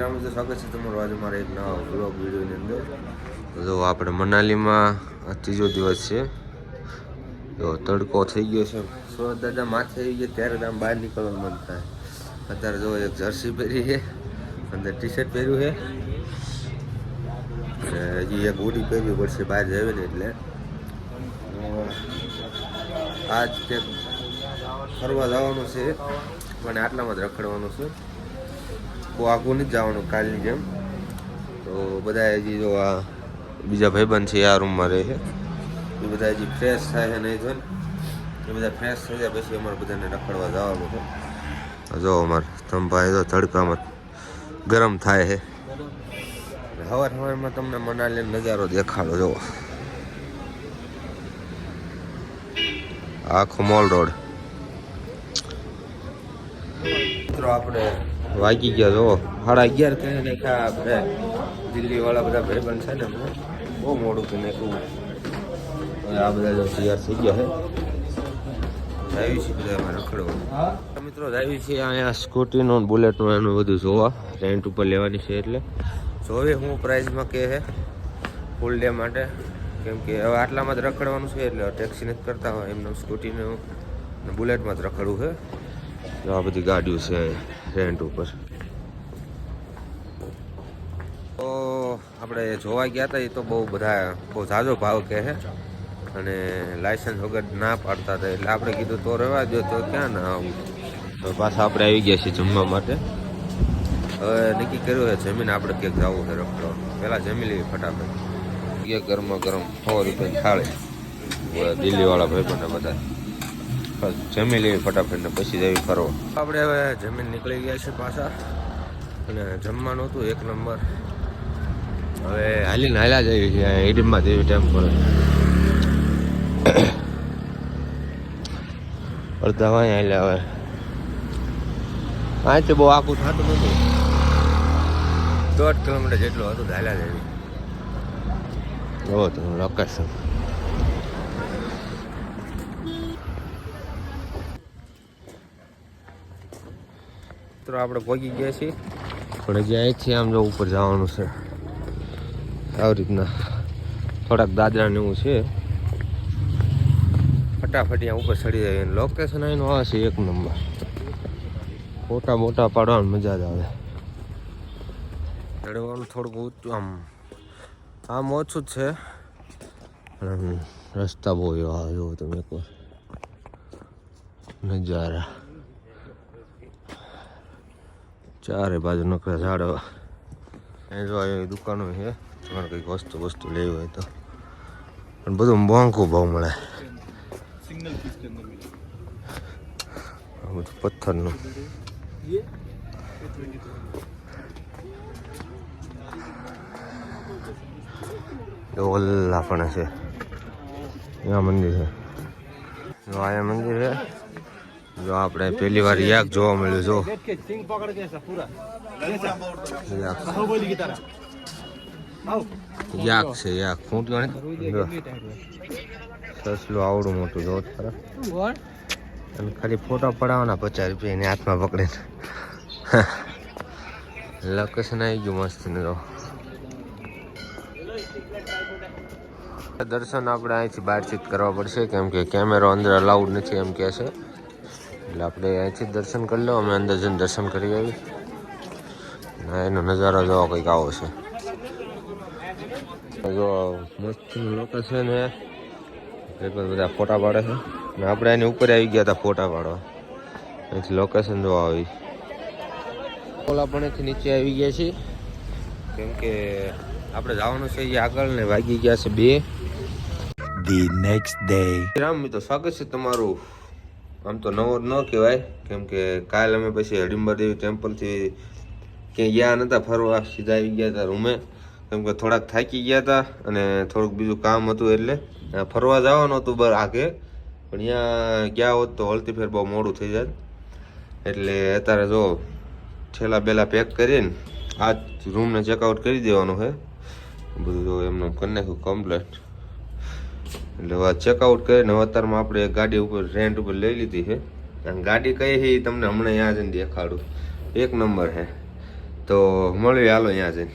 રામ સ્વાગત છે તમારું આજે મારા એક નવા બ્લોગ વિડીયોની અંદર. જો આપણે મનાલીમાં ત્રીજો દિવસ છે. તો તડકો થઈ ગયો છે. સુરત દાદા માથે આવી ગયા ત્યારે આમ બહાર નીકળવાનું મન થાય. અત્યારે જો એક જર્સી પહેરી છે. અંદર ટી શર્ટ પહેર્યું છે. અને હજી એક હુડી પહેરવી પડશે બહાર જવી ને એટલે. આજ કે ફરવા જવાનું છે. મને આટલામાં જ રખડવાનું છે. બહુ આગું નથી જવાનું કાલની જેમ. તો બધા હજી જો આ બીજા ભાઈબંધ છે, આ રૂમમાં રહે છે. એ બધા હજી ફ્રેશ થાય છે, નહીં જોઈને એ બધા ફ્રેશ થઈ જાય પછી અમારે બધાને રખડવા જવાનું છે. જો અમારે ભાઈ તો તડકામાં ગરમ થાય છે. હવાર હવારમાં તમને મનાલીનો નજારો દેખાડો જો આખો મોલ રોડ. મિત્રો, આપણે વાગી ગયા જો સાડા અગિયાર કહે ને કા આપણે દિલ્હી વાળા બધા ભાઈબંધ છે ને, બહુ મોડું થઈને નાખ્યું. આ બધા જો તૈયાર થઈ ગયા છે. જાવી છે બધા એમાં રખડવા મિત્રો, જાવી છે અહીંયા સ્કૂટીનો બુલેટનો એનું બધું જોવા. રેન્ટ ઉપર લેવાની છે એટલે. જોવે હું પ્રાઇઝમાં કે છે. ફૂલ ડે માટે. કેમ કે હવે આટલામાં જ રખડવાનું છે એટલે ટેક્સી નથી કરતા હોય. એમને સ્કૂટીનું બુલેટમાં જ રખડવું છે. આ બધી ગાડીઓ છે રેન્ટ ઉપર. તો આપણે જોવા ગયા હતા એ તો બહુ બધા, બહુ ઝાઝો ભાવ કહે અને લાયસન્સ વગર ના પાડતા હતા, એટલે આપણે કીધું તો રહેવા દો તો ક્યાં ના આવું. પાછા આપણે આવી ગયા છીએ જમવા માટે. હવે નક્કી કર્યું છે, જમીન આપણે ક્યાંક જવું છે રખડો. પહેલાં જમી લેવી ફટાફટ. ગરમા ગરમ સો રૂપિયા થાળે. દિલ્હીવાળા ભાઈબંધને બધા જમી લેવી ફટાફટ ને પછી જવી ફરવા આપણે હવે જમીન નીકળી ગયા છે પાછા. અને જમવાનું હતું એક નંબર. હવે હાલીને હાલ્યા જઈએ છીએ એડીમાં જેવી ટાઈમ પર અડધા વાય હાલ્યા હવે. અહીંથી બહુ આખું થતું નથી. દોઢ કિલોમીટર જેટલું હતું તો હાલ્યા જઈએ. ઓ તમે લોકેશન મિત્રો, આપણે ભોગી ગયા છીએ. પણ હજી અહીંથી આમ જો ઉપર જવાનું છે. આવી રીતના થોડાક દાદરા ને એવું છે. ફટાફટ ત્યાં ઉપર ચડી જાય. લોકેશન અહીંનું આવે છે એક નંબર. મોટા મોટા પાડવાની મજા જ આવે. ચડવાનું થોડુંક ઊંચું, આમ આમ ઓછું જ છે. રસ્તા બહુ એવા જુઓ તમે એકવાર નજારા. ચારે બાજુ નકરા ઝાડો અહીં જો દુકાનો છે. તમારે કંઈક વસ્તુ વસ્તુ લેવી હોય તો. પણ બધું મોંઘું ભાવ મળે. આ બધું પથ્થરનું. ઓલા પણ છે. અહીંયા મંદિર છે. આયા અહીંયા મંદિર છે. જો આપણે પહેલી વાર યાક જોવા મળ્યો જો. યાક. છે, યાક. ફૂટ ગણે. સસલું આવડું મોટું જો અને ખાલી ફોટા પડાવવાના પચાસ રૂપિયા એને હાથમાં પકડે લોકેશન આવી ગયું મસ્ત ને, જો. દર્શન આપણે અહીંથી બાતચીત કરવા પડશે, કેમ કે કેમેરો અંદર અલાઉડ નથી, એમ કહે છે. એટલે આપણે અહીંથી દર્શન કરી લો અમે અંદર જઈને દર્શન કરી આવી ના એનો નજારો જોવા કંઈક આવો છે. જો મસ્ત લોકેશન છે. એ પણ બધા ફોટા પાડે છે. ને આપણે એની ઉપર આવી ગયા હતા ફોટા પાડવા. અહીંથી લોકેશન જોવા આવી. ઓલા પણ અહીંથી નીચે આવી ગયા છીએ. કેમ કે આપણે જવાનું છે એ આગળ ને વાગી ગયા છે બે. ધી નેક્સ્ટ ડે રામ મિત્રો સ્વાગત છે તમારું. આમ તો નવો ન કહેવાય. કેમ કે કાલ અમે પછી હડિંબર દેવી ટેમ્પલથી ક્યાંય ગયા નહોતા ફરવા. સીધા આવી ગયા હતા રૂમે. કેમ કે થોડાક થાકી ગયા હતા અને થોડુંક બીજું કામ હતું એટલે ફરવા જવાનું હતું બર આગે. પણ અહીંયા ગયા હોત તો હળતી ફેર બહુ મોડું થઈ જાય એટલે અત્યારે જો છેલ્લા બેલા પેક કરીને આ જ રૂમને ચેકઆઉટ કરી દેવાનું છે બધું જો એમનું કરી નાખ્યું કમ્પ્લેટ એટલે ચેકઆઉટ કરીને હવે અત્યારમાં આપણે ગાડી ઉપર રેન્ટ ઉપર લઈ લીધી છે. અને ગાડી કઈ છે એ તમને હમણાં અહીંયા જઈને દેખાડું. એક નંબર છે. તો મળીએ હાલો અહીંયા જઈને.